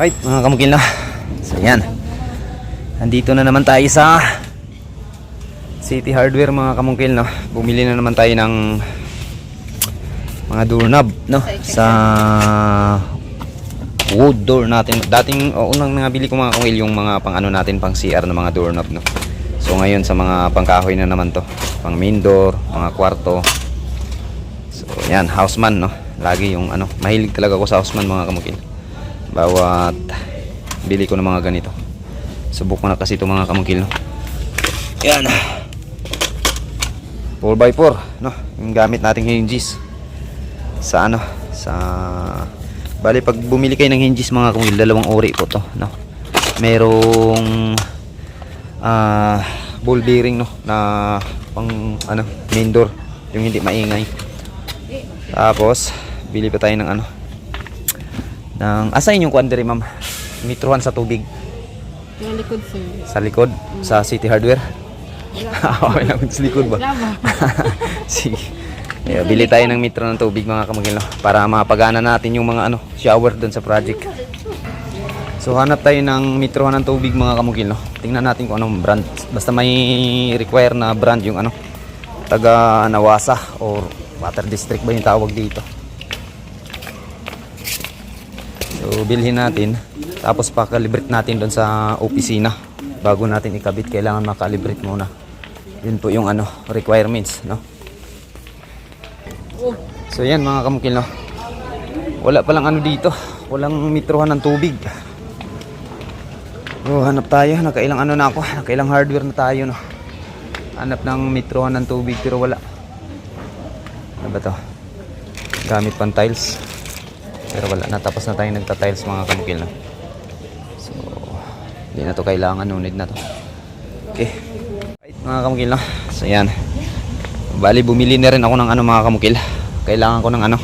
Right, mga kamukil na. So, yan. Nandito na naman tayo sa City Hardware, mga kamukil, no? Bumili na naman tayo ng mga doorknob, no? Sa wood door natin. Dating, o, unang nabili ko mga kamukil, yung mga pang ano natin, pang CR na mga doorknob, no? So, ngayon sa mga pangkahoy na naman to. Pang main door, mga kwarto. So, yan, houseman, no? Lagi yung ano, mahilig talaga ako sa houseman, mga kamukil bawat bili ko ng mga ganito. Subok ko na kasi ito mga kamungkil no? yan. 4x4 no? yung gamit nating hinges. Sa ano? Sa bali pag bumili kayo ng hinges mga kamungkil dalawang ori po to no? merong ah ball bearing no? Na pang ano main door. Yung hindi maingay. Tapos bili pa tayo ng ano ng asayin yung kuandere ma'am? Mitruhan sa tubig. Yung likod, sir. sa likod? Sa City Hardware? Okay lang sa likod ba? Sige. Yeah, bili tayo ng mitro ng tubig mga kamagil no? para mapagana natin yung mga ano shower doon sa project. So hanap tayo ng mitrohan ng tubig mga kamugil no? tingnan natin kung anong brand. Basta may require na brand yung ano taga Nawasa or Water District ba yung tawag dito So bilhin natin tapos pakalibrate natin doon sa opisina bago natin ikabit kailangan makalibrate muna. Yun po yung ano requirements, no? So yan mga kamukil no. Wala palang ano dito, walang mitrohan ng tubig. Oh, hanap tayo, nakailang ano na ako, nakailang hardware na tayo no. Hanap ng mitrohan ng tubig pero wala. Ano ba to? Gamit pang tiles. Pero wala na tapos na tayo nagta-tiles mga kamukil na. So, hindi na to kailangan nunid na to. Okay. Right, mga kamukil na. So, yan. Bali, bumili na rin ako ng ano mga kamukil. Kailangan ko ng ano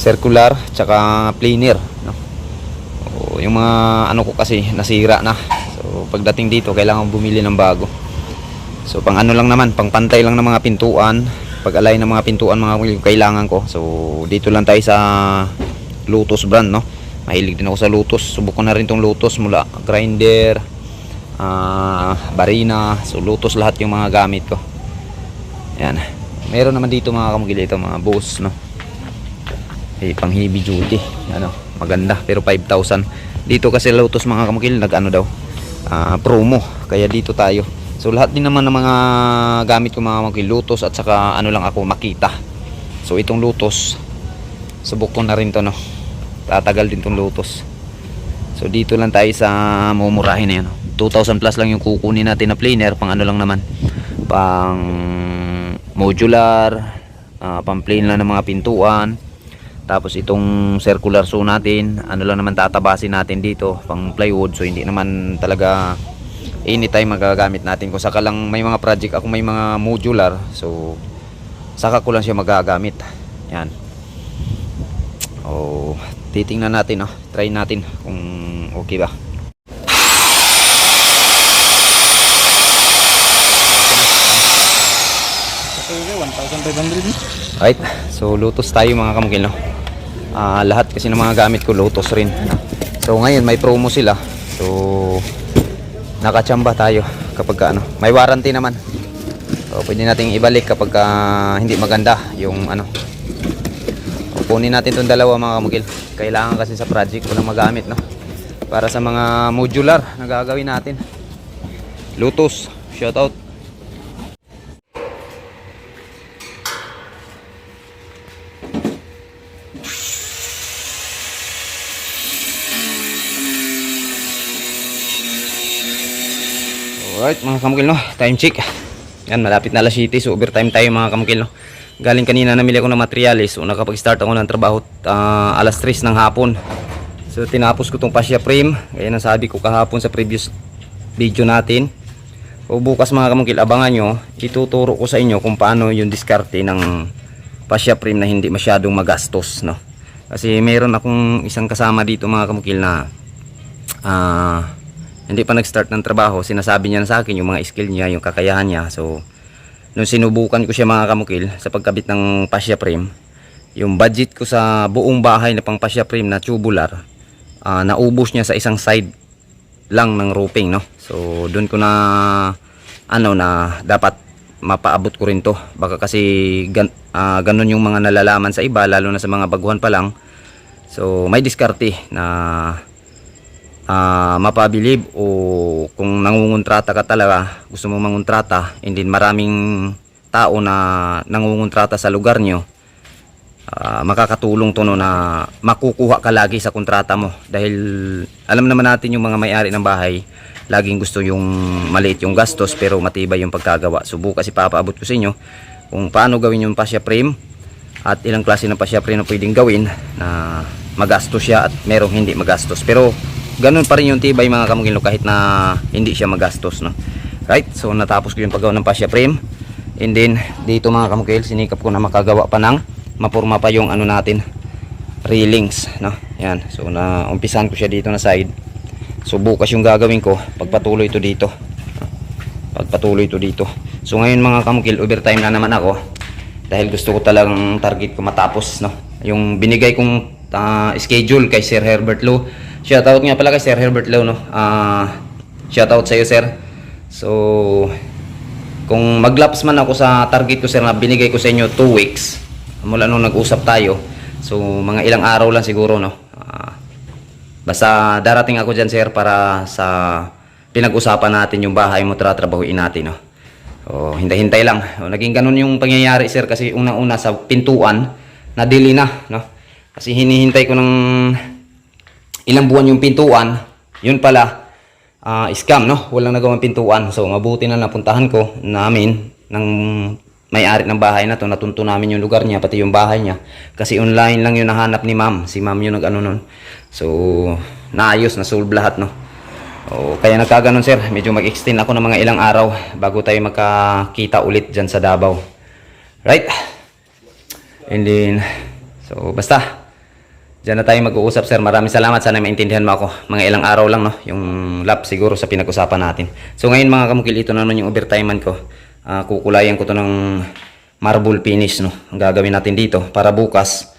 circular tsaka planer, no. O, yung mga ano ko kasi nasira na. So, pagdating dito kailangan bumili ng bago. So, pang ano lang naman, pang pantay lang ng mga pintuan, pag-alay ng mga pintuan mga kamukil, kailangan ko. So, dito lang tayo sa Lotus brand no? Mahilig din ako sa Lotus. Subukan na rin tong Lotus mula grinder ah barina. So Lotus lahat yung mga gamit ko. Yan meron naman dito mga kamugil ito mga boss no? Eh, pang heavy duty. Ano maganda. Pero 5,000 dito kasi Lotus mga kamugil nag ano daw ah, promo. Kaya dito tayo. So lahat din naman ng mga gamit ko mga kamugil Lotus at saka ano lang ako makita. So itong Lotus subok ko na rin to no? Tatagal din tong Lotus so dito lang tayo sa mumurahin na yun 2,000 plus lang yung kukunin natin na planer pang ano lang naman. Pang modular ah, pang plain lang ng mga pintuan. Tapos itong circular saw natin ano lang naman tatabasin natin dito pang plywood. So hindi naman talaga anytime magagamit natin. Kung saka lang may mga project ako may mga modular so saka ko lang siya magagamit. Yan Oh, titingnan natin oh. Try natin kung okay ba. Right. So Lotus tayo mga kamukil no. Ah, lahat kasi ng mga gamit ko Lotus rin. So ngayon may promo sila. So nakachamba tayo kapag ka, ano. May warranty naman. So pwede nating ibalik kapag ka, hindi maganda yung ano o, kunin natin itong dalawa mga kamugil. Kailangan kasi sa project ko lang magamit, no? Para sa mga modular na gagawin natin. Lotus, shout out. Alright mga kamukil no, time check. Yan, malapit na alas 7 so overtime tayo mga kamukil no. Galing kanina namili ako ng materials so nakapag-start ako ng trabaho ah, alas 3 ng hapon. So tinapos ko tong fascia frame, kaya nasabi ko kahapon sa previous video natin. O bukas mga kamukil, abangan nyo, ituturo ko sa inyo kung paano yung diskarte ng fascia frame na hindi masyadong magastos no. Kasi meron akong isang kasama dito mga kamukil na ah hindi pa nag-start ng trabaho, sinasabi niya na sa akin yung mga skill niya, yung kakayahan niya. So, nung sinubukan ko siya mga kamukil sa pagkabit ng fascia frame, yung budget ko sa buong bahay na pang fascia frame na tubular, ah, naubos niya sa isang side lang ng roofing no? So doon ko na ano na dapat mapaabot ko rin to. Baka kasi gan, ah, ganun yung mga nalalaman sa iba lalo na sa mga baguhan pa lang. So may diskarte na ah, mapabilib o kung nangungontrata ka talaga gusto mong mangontrata and then maraming tao na nangungontrata sa lugar nyo Ah, makakatulong to no na makukuha ka lagi sa kontrata mo. Dahil alam naman natin yung mga may-ari ng bahay laging gusto yung maliit yung gastos pero matibay yung pagkagawa. So bukas ipapaabot ko sa inyo kung paano gawin yung fascia frame at ilang klase ng fascia frame na pwedeng gawin na magastos siya at merong hindi magastos. Pero ganun pa rin yung tibay mga kamugilo kahit na hindi siya magastos no? Right? So natapos ko yung paggawa ng fascia frame and then dito mga kamugil sinikap ko na makagawa pa ng mapurma pa yung ano natin railings no? Yan. So na umpisan ko siya dito na side. So bukas yung gagawin ko pagpatuloy ito dito. Pagpatuloy ito dito. So ngayon mga kamukil overtime na naman ako. Dahil gusto ko talagang target ko matapos no? Yung binigay kong ah, schedule kay Sir Herbert Low shoutout nga pala kay Sir Herbert Low no? Ah shoutout sa iyo sir. So kung maglaps man ako sa target ko sir na binigay ko sa inyo 2 weeks mula nung nag-usap tayo so mga ilang araw lang siguro no? Ah, basta darating ako dyan sir para sa pinag-usapan natin yung bahay mo tratrabahuin natin no? So hintay-hintay lang. O, naging ganun yung pangyayari sir kasi unang-una sa pintuan nadili na no? Kasi hinihintay ko ng ilang buwan yung pintuan yun pala ah, scam no? Walang nagawang pintuan. So mabuti na napuntahan ko namin ng may-ari ng bahay na to. Natunto namin yung lugar niya pati yung bahay niya. Kasi online lang yung nahanap ni ma'am. Si ma'am yung nag ano nun. So naayos na solve lahat no? O, kaya nagkaganon sir. Medyo mag-extend ako ng mga ilang araw bago tayo makakita ulit dyan sa Davao. Right? And then so basta Diyan na tayo mag-uusap sir. Maraming salamat. Sana maintindihan mo ako. Mga ilang araw lang no. Yung lap siguro sa pinag-usapan natin. So ngayon mga kamukil, ito na naman yung overtimean ko. Ah, kukulayan ko to ng marble finish no. Ang gagawin natin dito para bukas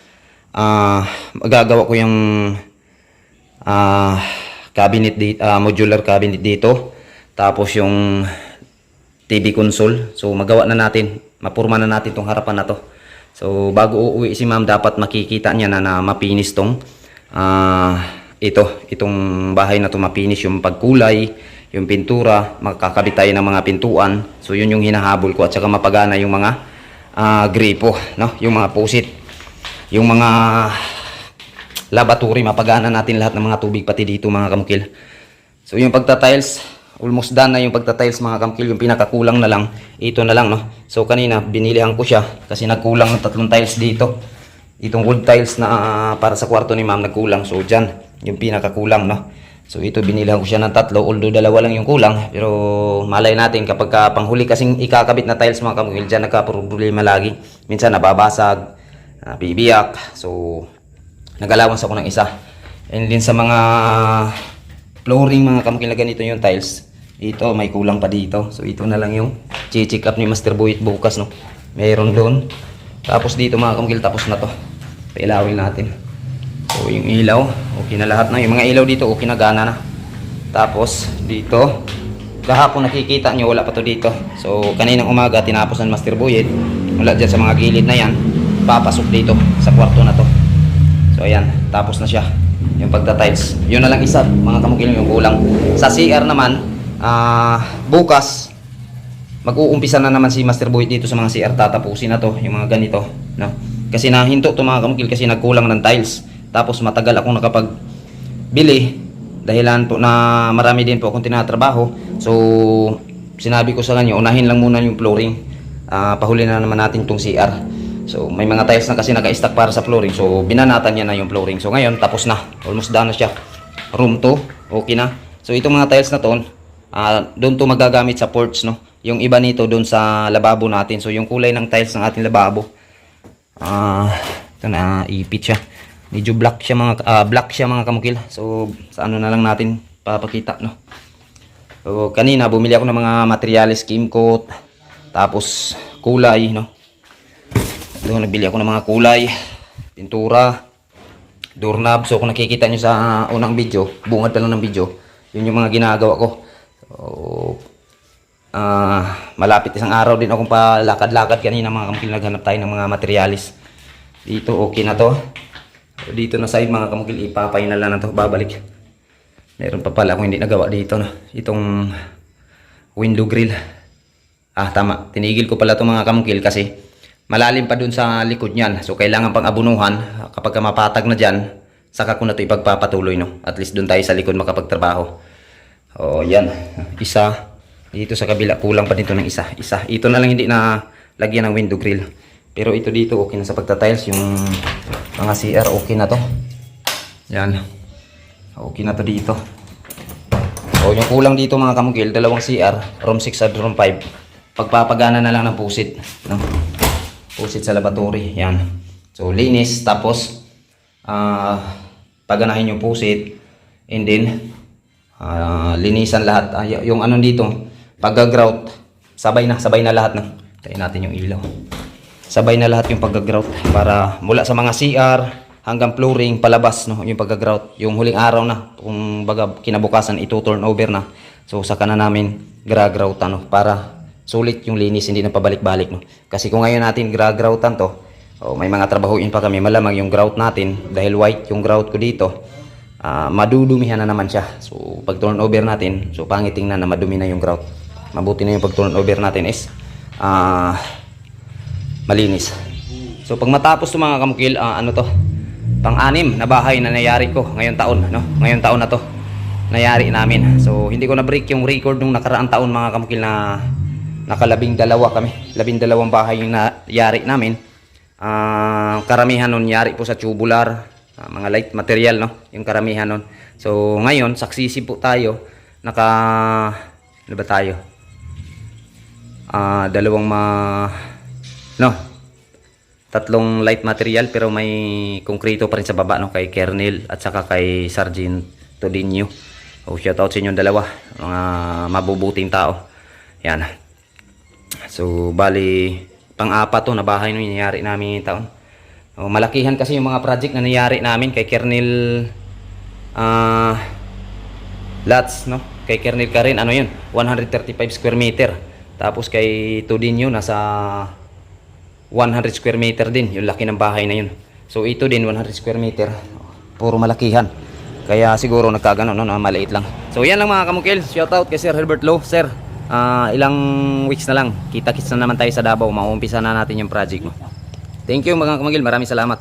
ah magagawa ko yung ah cabinet di, ah, modular cabinet dito. Tapos yung TV console. So magawa na natin. Mapurma na natin tong harapan na to. So bago uuwi si ma'am dapat makikita niya na na mapinis tong ah ito, itong bahay na to mapinis yung pagkulay, yung pintura, makakabit tayo ng mga pintuan. So yun yung hinahabol ko at saka mapagana yung mga ah gripo, no? Yung mga pusit. Yung mga laboratory, mapagana natin lahat ng mga tubig pati dito mga kamukil. So yung pagta-tiles, almost done na yung pagta-tiles mga kamukil. Yung pinakakulang na lang, ito na lang no. So kanina, binilihan ko siya kasi nagkulang ng tatlong tiles dito. Itong wood tiles na ah, para sa kwarto ni ma'am nagkulang. So dyan, yung pinakakulang no. So ito binilihan ko siya ng tatlo, although dalawa lang yung kulang. Pero malay natin kapag ka panghuli kasing ikakabit na tiles mga kamukil, dyan nagka-problema lagi. Minsan nababasag, ah, bibiyak. So nag-allowance ako ng isa. And din sa mga flooring mga kamukil na ganito yung tiles, ito may kulang pa dito. So ito na lang yung check up ni Master Boyet bukas no. Mayroon doon. Tapos dito mga kamukil tapos na to. Pailawin natin. So yung ilaw, okay na lahat na. Yung mga ilaw dito okay na gana na. Tapos dito, kahapon nakikita nyo wala pa to dito. So kaninang umaga tinapos ng Master Boyet. Wala dyan sa mga gilid na yan. Papasok dito sa kwarto na to. So ayan, tapos na siya. Yung pagta-tiles. Yun na lang isa, mga kamukil yung kulang. Sa CR naman, ah bukas, mag-uumpisa na naman si Master Boy dito sa mga CR. Tatapusin na to, yung mga ganito. No? Kasi nahinto to mga kamukil kasi nagkulang ng tiles. Tapos matagal akong nakapag bili dahilan po na marami din po akong tinatrabaho. So, sinabi ko sa kanya, unahin lang muna yung flooring. Ah, pahuli na naman natin tong CR. So, may mga tiles na kasi naka-stack para sa flooring. So, binanatan niya na yung flooring. So, ngayon, tapos na. Almost done na siya. Room 2, okay na. So, itong mga tiles na to, ah, doon to magagamit sa porch, no? Yung iba nito doon sa lababo natin. So, yung kulay ng tiles ng ating lababo, ah, ito na, ipit siya. Medyo black siya mga, ah, black siya mga kamukil. So, sa ano na lang natin papakita, no? So, kanina, bumili ako ng mga materials, skim coat, tapos kulay, no? Doon nagbili ako ng mga kulay, pintura, doorknob. So kung nakikita nyo sa unang video, bungad pa lang ng video, yun yung mga ginagawa ko. So, ah malapit isang araw din akong palakad-lakad kanina mga kamukil naghanap tayo ng mga materialis. Dito okay na to. Dito na side mga kamukil ipapay na lang na to babalik. Meron pa pala akong hindi nagawa dito no. Itong window grill. Ah tama, tinigil ko pala itong mga kamukil kasi malalim pa dun sa likod niyan. So kailangan pang abunuhan kapag ka mapatag na dyan, saka ko na ito ipagpapatuloy no. At least dun tayo sa likod makapagtrabaho. Oh, yan. Isa. Dito sa kabila kulang pa dito ng isa. Isa. Ito na lang hindi na lagyan ng window grill. Pero ito dito okay na sa pagtatiles yung mga CR okay na to. Yan. Okay na to dito. O yung kulang dito mga kamukil, dalawang CR, room 6 at room 5. Pagpapagana na lang ng pusit. No? Pusit sa laboratory. Yan. So linis, tapos ah paganahin yung pusit. And then, ah, linisan lahat. Ah, y- yung ano dito, pag-grout, sabay na, sabay na lahat. No? Tayo natin yung ilaw. Sabay na lahat yung pag-grout para mula sa mga CR hanggang flooring palabas no yung pag-grout yung huling araw na kung baga kinabukasan ito turn over na so saka na namin gra-groutan no para sulit yung linis hindi na pabalik-balik no kasi kung ngayon natin gra-groutan to oh, may mga trabahuin pa kami malamang yung grout natin dahil white yung grout ko dito ah, madudumihan na naman siya so pag turn over natin so pangit tingnan na madumi na yung grout mabuti na yung pag turn over natin is ah malinis. So pag matapos 'to mga kamukil, ah, ano to? Pang-anim na bahay na nayari ko ngayong taon, no? Ngayong taon na to. Nayari namin. So hindi ko na break yung record nung nakaraang taon mga kamukil na nakalabing dalawa kami. Labing dalawang bahay yung nayari namin. Ah, karamihan nun yari po sa tubular, ah, mga light material, no? Yung karamihan nun. So ngayon, saksisi po tayo. Naka ano ba tayo? Ah, dalawang ma no tatlong light material pero may konkreto pa rin sa baba no kay Kernel at saka kay Sergeant Todinho oh shout out sa inyong dalawa mga mabubuting tao yan so bali pang-apat to na bahay no nangyari namin taon oh, malakihan kasi yung mga project na nangyari namin kay Kernel ah lots no? Kay Kernel ka rin ano yun? 135 square meter. Tapos kay Tudinho nasa 100 square meter din. Yung laki ng bahay na yun. So ito din 100 square meter. Puro malakihan. Kaya siguro nagkagano no? Na maliit lang. So yan lang mga kamukil. Shout out kay Sir Herbert Low sir ah, ilang weeks na lang. Kita kits na naman tayo sa Davao. Mauumpisa na natin yung project mo thank you mga kamukil maraming salamat